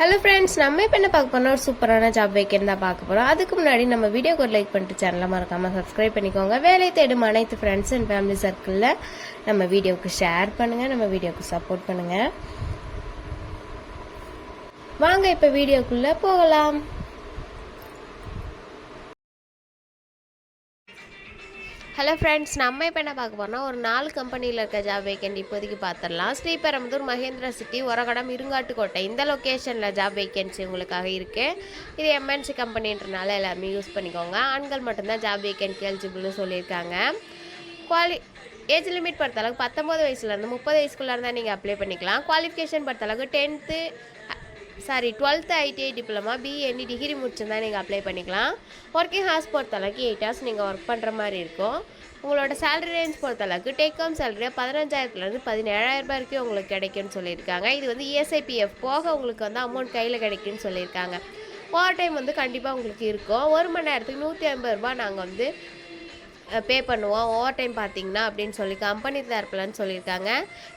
Hello friends நம்ம இப்போ என்ன பார்க்க போனால் ஒரு சூப்பரான ஜாப் வேக்கன் தான் பார்க்க போகிறோம் அதுக்கு முன்னாடி நம்ம வீடியோக்கு ஒரு லைக் பண்ணிட்டு சேனலை மறக்காமல் சப்ஸ்கிரைப் பண்ணிக்கோங்க. வேலை தேடும் அனைத்து ஃப்ரெண்ட்ஸ் அண்ட் ஃபேமிலி சர்க்கிளில் நம்ம வீடியோவுக்கு ஷேர் பண்ணுங்கள் நம்ம வீடியோவுக்கு சப்போர்ட் பண்ணுங்கள் வாங்க இப்போ வீடியோக்குள்ளே போகலாம். ஹலோ ஃப்ரெண்ட்ஸ் நம்ம இப்போ என்ன பார்க்க போகிறோம்னா ஒரு நாலு கம்பெனியில் இருக்க ஜாப் வேக்கண்ட் இப்போதைக்கு பார்த்துடலாம். ஸ்ரீபெரம்புதூர் மகேந்திரா சிட்டி உரகடம் இருங்காட்டுக்கோட்டை. இந்த லொக்கேஷனில் ஜாப் வேக்கன்சி உங்களுக்காக இருக்குது இது எம்என்சி கம்பெனின்றனால எல்லாருமே யூஸ் பண்ணிக்கோங்க. ஆண்கள் மட்டும்தான் ஜாப் வேக்கன்சி எலிஜிபிள்னு சொல்லியிருக்காங்க. குவாலி ஏஜ் லிமிட் பொறுத்தளவுக்கு பத்தொம்பது வயசுலேருந்து முப்பது வயசுக்குள்ளே இருந்தால் நீங்கள் அப்ளை பண்ணிக்கலாம். குவாலிஃபிகேஷன் பொறுத்தளவுக்கு tenth sorry twelfth ITI diploma BNT degree முடிச்சிருந்தா நீங்கள் அப்ளை பண்ணிக்கலாம். ஒர்க்கிங் ஹார்ஸ் பொறுத்தளவுக்கு எயிட் ஹவர்ஸ் நீங்கள் ஒர்க் பண்ணுற மாதிரி இருக்கும். உங்களோட சேலரி ரேஞ்ச் பொறுத்தளவுக்கு டேக் ஹோம் சேலரியாக பதினஞ்சாயிரத்துலேருந்து பதினேழாயிரம் ரூபாய் வரைக்கும் உங்களுக்கு கிடைக்கும்னு சொல்லியிருக்காங்க. இது வந்து இஎஸ்ஐபிஎஃப் போக உங்களுக்கு வந்து அமௌண்ட் கையில் கிடைக்கும்னு சொல்லியிருக்காங்க. ஓவர் டைம் வந்து கண்டிப்பாக உங்களுக்கு இருக்கும். ஒரு மணி நேரத்துக்கு நூற்றி ஐம்பது ரூபா நாங்கள் வந்து பே பண்ணுவோம். ஓவர் டைம் பார்த்தீங்கன்னா அப்படின்னு சொல்லி கம்பெனி தரப்புலன்னு சொல்லியிருக்காங்க.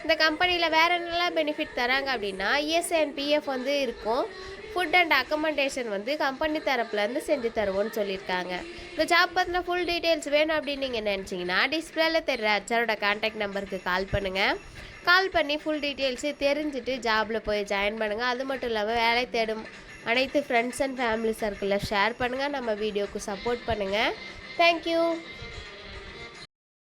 இந்த கம்பெனியில் வேறு என்னெல்லாம் பெனிஃபிட் தராங்க அப்படின்னா இஎஸ்ஐ அண்ட் பிஎஃப் வந்து இருக்கும். ஃபுட் அண்ட் அக்கமண்டேஷன் வந்து கம்பெனி தரப்புலேருந்து செஞ்சு தருவோம்னு சொல்லியிருக்காங்க. இந்த ஜாப் பற்றின ஃபுல் டீட்டெயில்ஸ் வேணும் அப்படின்னு நீங்கள் நினச்சிங்கன்னா டிஸ்பிளேல தெரிற அச்சாரோட கான்டாக்ட் நம்பருக்கு கால் பண்ணுங்கள் கால் பண்ணி ஃபுல் டீட்டெயில்ஸு தெரிஞ்சுட்டு ஜாபில் போய் ஜாயின் பண்ணுங்கள் அது மட்டும் இல்லாமல் வேலை தேடும் அனைத்து ஃப்ரெண்ட்ஸ் அண்ட் ஃபேமிலி சர்க்கிளில் ஷேர் பண்ணுங்கள் நம்ம வீடியோக்கு சப்போர்ட் பண்ணுங்கள் தேங்க்யூ